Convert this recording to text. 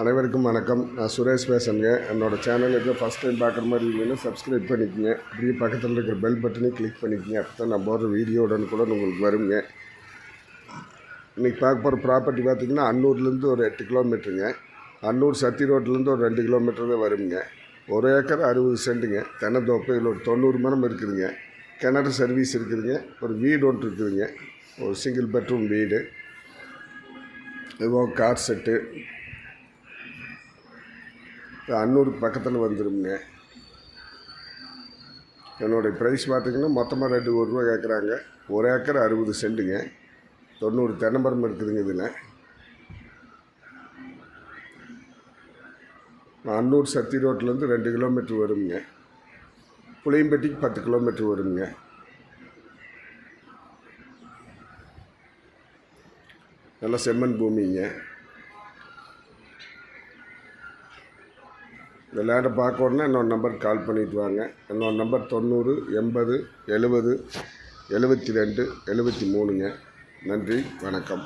அனைவருக்கும் வணக்கம். நான் சுரேஷ் பேசுகிறேங்க என்னோடய சேனலுக்கு ஃபஸ்ட் டைம் பார்க்குற மாதிரி இருந்தீங்கன்னா சப்ஸ்கிரைப் பண்ணிக்கோங்க. அப்படியே பக்கத்தில் இருக்கிற பெல் பட்டனையும் கிளிக் பண்ணிக்கோங்க. அப்போ தான் நான் போடுற வீடியோ கூட உங்களுக்கு வருங்க. இன்றைக்கி பார்க்க போகிற ப்ராப்பர்ட்டி பார்த்திங்கன்னா அன்னூர்லேருந்து ஒரு எட்டு கிலோமீட்டருங்க அன்னூர் சத்தி ரோட்லேருந்து ஒரு ரெண்டு கிலோமீட்டர் தான் வருங்க. ஒரு ஏக்கர் அறுபது சென்ட்டுங்க. தென்னந்தோப்பு இதில் ஒரு தொண்ணூறு மரம் இருக்குதுங்க. கிணறு சர்வீஸ் இருக்குதுங்க. ஒரு வீடு ஒன்று இருக்குதுங்க. ஒரு சிங்கிள் பெட்ரூம் வீடு. இதுவும் கார் செட்டு அன்னூருக்கு பக்கத்தில் வந்துடுங்க என்னுடைய ப்ரைஸ் பார்த்தீங்கன்னா மொத்தமாக ரெண்டு ஒரு ரூபா கேட்குறாங்க ஒரு ஏக்கர் அறுபது சென்ட்டுங்க தொண்ணூறு தென்னமரம் இருக்குதுங்க இதில். அன்னூர் சத்தி ரோட்லேருந்து ரெண்டு கிலோமீட்டர் வருங்க. புளியம்பட்டிக்கு பத்து கிலோமீட்டர் வருங்க. நல்ல செம்மண் பூமிங்க. இந்த லேண்டை பார்க்கணுன்னா என்னோட நம்பருக்கு கால் பண்ணிட்டு வாங்க. என்னோட நம்பர் தொண்ணூறு எண்பது எழுபது எழுபத்தி ரெண்டு எழுபத்தி மூணுங்க. நன்றி வணக்கம்.